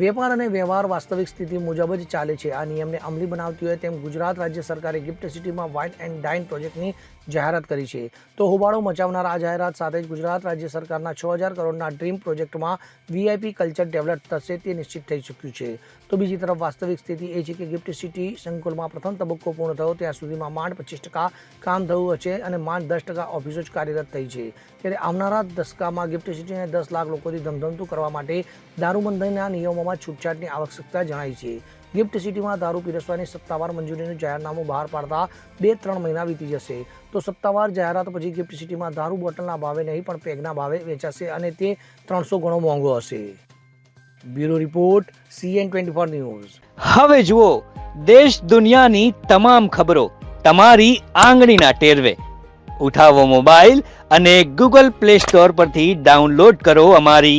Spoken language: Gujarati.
વેપાર અને વ્યવહાર વાસ્તવિક સ્થિતિ મુજબ જ ચાલે છે. આ નિયમને અમલી બનાવતી હોય તેમ ગુજરાત રાજ્ય સરકારે ગિફ્ટ સિટીમાં વાઇન એન્ડ ડાઇન પ્રોજેક્ટની જાહેરાત કરી છે. તો હોબાળો મચાવનાર આ જાહેરાત સાથે જ ગુજરાત રાજ્ય સરકારના છ હજાર કરોડના ડ્રીમ પ્રોજેક્ટમાં વીઆઈપી કલ્ચર ડેવલપ થશે તે નિશ્ચિત થઈ ચૂક્યું છે. તો બીજી તરફ વાસ્તવિક સ્થિતિ એ છે કે ગિફ્ટ સિટી સંકુલમાં પ્રથમ તબક્કો પૂર્ણ થયો, ત્યાં સુધીમાં માંડ પચીસ ટકા કામ થયું હશે અને માંડ દસ ટકા ઓફિસો જ કાર્યરત થઈ છે. ત્યારે આવનારા દસકામાં ગિફ્ટ સિટીને દસ લાખ લોકોથી ધમધમતું કરવા માટે દારૂબંધીના નિયમોમાં છૂટછાટની આવશ્યકતા જણાઈ છે. ગિફ્ટ સિટીમાં દારૂ પીરસવાની સત્તાવાર મંજૂરીનું જાહેરનામું બહાર પાડતા બે ત્રણ મહિના વીતી જશે. તો સત્તાવાર જાહેરાત પછી ગિફ્ટ સિટીમાં દારૂ બોટલના ભાવે નહીં, પણ પેગના ભાવે વેચાશે અને તે ત્રણસો ગણો મોંઘો હશે. Bureau report, CN twenty four news. હવે જુઓ, દેશ દુનિયાની તમામ ખબરો તમારી આંગળીના ટેરવે. ઉઠાવો મોબાઈલ અને ગૂગલ પ્લે સ્ટોર પરથી ડાઉનલોડ કરો અમારી